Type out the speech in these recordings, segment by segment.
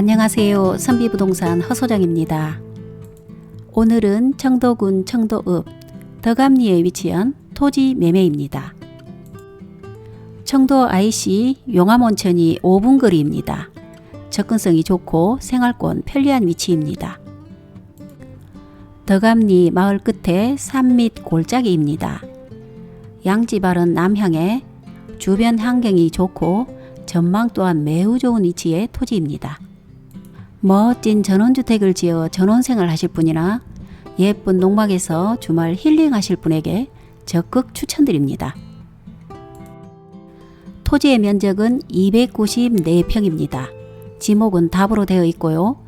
안녕하세요. 선비부동산 허소장입니다. 오늘은 청도군 청도읍 덕암리에 위치한 토지 매매입니다. 청도 IC 용암온천이 5분 거리입니다. 접근성이 좋고 생활권 편리한 위치입니다. 덕암리 마을 끝에 산 및 골짜기입니다. 양지발은 남향에 주변 환경이 좋고 전망 또한 매우 좋은 위치의 토지입니다. 멋진 전원주택을 지어 전원생활 하실 분이나 예쁜 농막에서 주말 힐링하실 분에게 적극 추천드립니다. 토지의 면적은 294평입니다. 지목은 답으로 되어 있고요.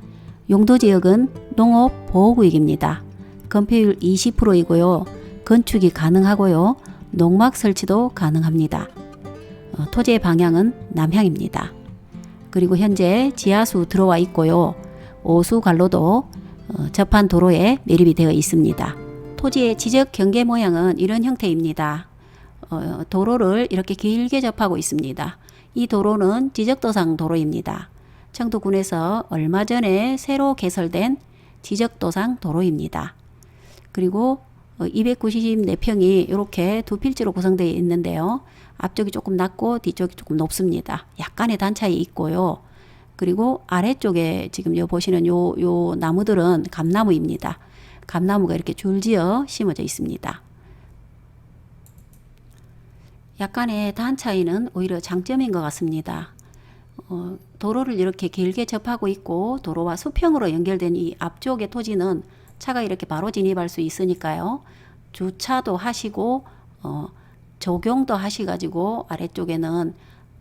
용도 지역은 농업 보호구역입니다. 건폐율 20%이고요. 건축이 가능하고요. 농막 설치도 가능합니다. 어, 토지의 방향은 남향입니다. 그리고 현재 지하수 들어와 있고요. 오수 관로도 어, 접한 도로에 매립이 되어 있습니다. 토지의 지적 경계 모양은 이런 형태입니다. 어, 도로를 이렇게 길게 접하고 있습니다. 이 도로는 지적도상 도로입니다. 청도군에서 얼마 전에 새로 개설된 지적도상 도로입니다. 그리고 294평이 이렇게 두 필지로 구성되어 있는데요. 앞쪽이 조금 낮고 뒤쪽이 조금 높습니다. 약간의 단차이 있고요. 그리고 아래쪽에 지금 요 보시는 요, 요 나무들은 감나무입니다. 감나무가 이렇게 줄지어 심어져 있습니다. 약간의 단차이는 오히려 장점인 것 같습니다. 어, 도로를 이렇게 길게 접하고 있고 도로와 수평으로 연결된 이 앞쪽의 토지는 차가 이렇게 바로 진입할 수 있으니까요. 주차도 하시고 어, 조경도 하시가지고 아래쪽에는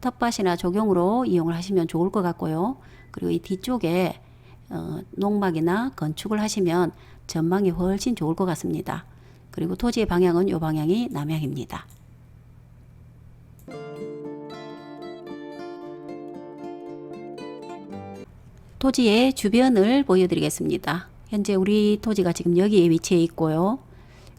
텃밭이나 조경으로 이용을 하시면 좋을 것 같고요. 그리고 이 뒤쪽에 어, 농막이나 건축을 하시면 전망이 훨씬 좋을 것 같습니다. 그리고 토지의 방향은 이 방향이 남향입니다. 토지의 주변을 보여드리겠습니다. 현재 우리 토지가 지금 여기에 위치해 있고요.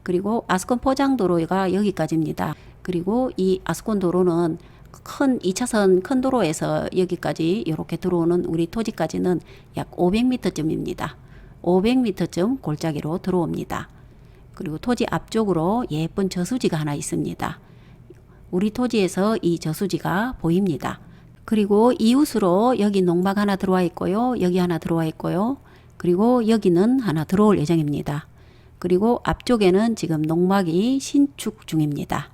그리고 아스콘 포장도로가 여기까지입니다. 그리고 이 아스콘 도로는 큰 2차선 큰 도로에서 여기까지 이렇게 들어오는 우리 토지까지는 약 500m쯤입니다. 500m쯤 골짜기로 들어옵니다. 그리고 토지 앞쪽으로 예쁜 저수지가 하나 있습니다. 우리 토지에서 이 저수지가 보입니다. 그리고 이웃으로 여기 농막 하나 들어와 있고요. 여기 하나 들어와 있고요. 그리고 여기는 하나 들어올 예정입니다. 그리고 앞쪽에는 지금 농막이 신축 중입니다.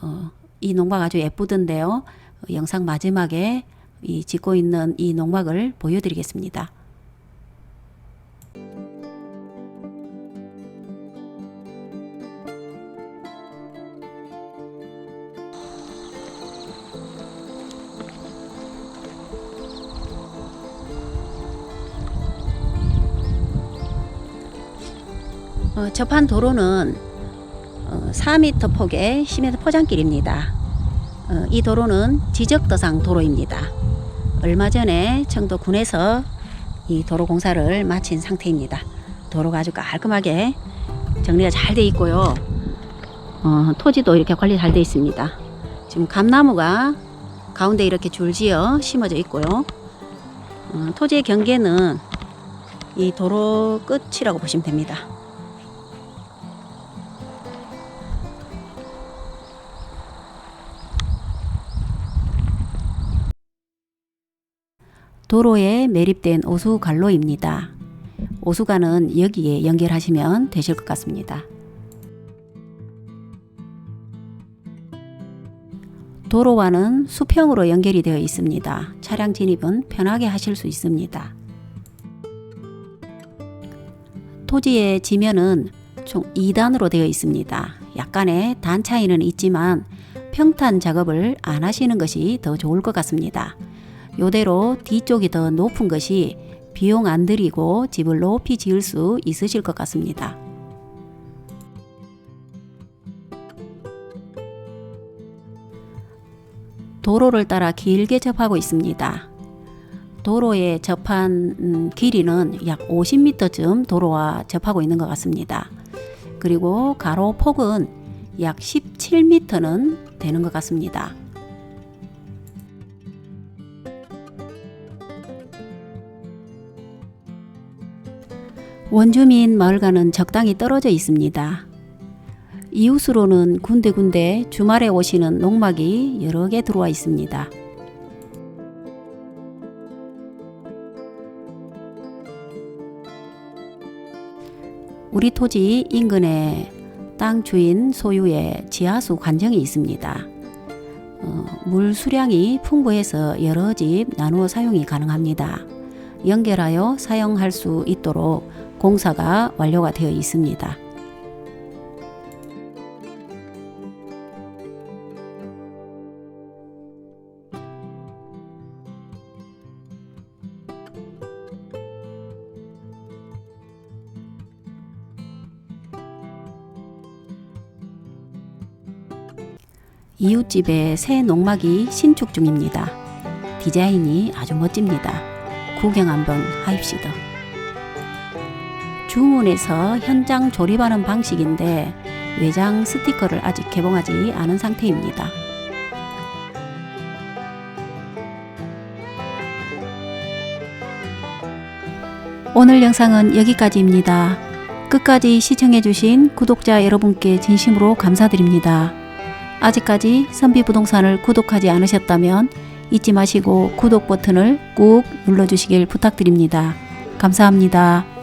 어, 이 농막 아주 예쁘던데요. 어, 영상 마지막에 이 짓고 있는 이 농막을 보여드리겠습니다. 어, 접한 도로는 어, 4m 폭의 10m 포장길입니다. 어, 이 도로는 지적도상 도로입니다. 얼마 전에 청도군에서 이 도로 공사를 마친 상태입니다. 도로가 아주 깔끔하게 정리가 잘 돼 있고요. 어, 토지도 이렇게 관리 잘 돼 있습니다. 지금 감나무가 가운데 이렇게 줄지어 심어져 있고요. 어, 토지의 경계는 이 도로 끝이라고 보시면 됩니다. 도로에 매립된 오수 관로입니다. 오수관은 여기에 연결하시면 되실 것 같습니다. 도로와는 수평으로 연결이 되어 있습니다. 차량 진입은 편하게 하실 수 있습니다. 토지의 지면은 총 2단으로 되어 있습니다. 약간의 단 차이는 있지만 평탄 작업을 안 하시는 것이 더 좋을 것 같습니다. 요대로 뒤쪽이 더 높은 것이 비용 안 들이고 집을 높이 지을 수 있으실 것 같습니다. 도로를 따라 길게 접하고 있습니다. 도로에 접한 음, 길이는 약 50m쯤 도로와 접하고 있는 것 같습니다. 그리고 가로 폭은 약 17m는 되는 것 같습니다. 원주민 마을과는 적당히 떨어져 있습니다. 이웃으로는 군데군데 주말에 오시는 농막이 여러 개 들어와 있습니다. 우리 토지 인근에 땅 주인 소유의 지하수 관정이 있습니다. 어, 물 수량이 풍부해서 여러 집 나누어 사용이 가능합니다. 연결하여 사용할 수 있도록 공사가 완료가 되어 있습니다. 이웃집에 새 농막이 신축 중입니다. 디자인이 아주 멋집니다. 구경 한번 하입시다. 주문해서 현장 조립하는 방식인데 외장 스티커를 아직 개봉하지 않은 상태입니다. 오늘 영상은 여기까지입니다. 끝까지 시청해주신 구독자 여러분께 진심으로 감사드립니다. 아직까지 선비부동산을 구독하지 않으셨다면 잊지 마시고 구독 버튼을 꾹 눌러주시길 부탁드립니다. 감사합니다.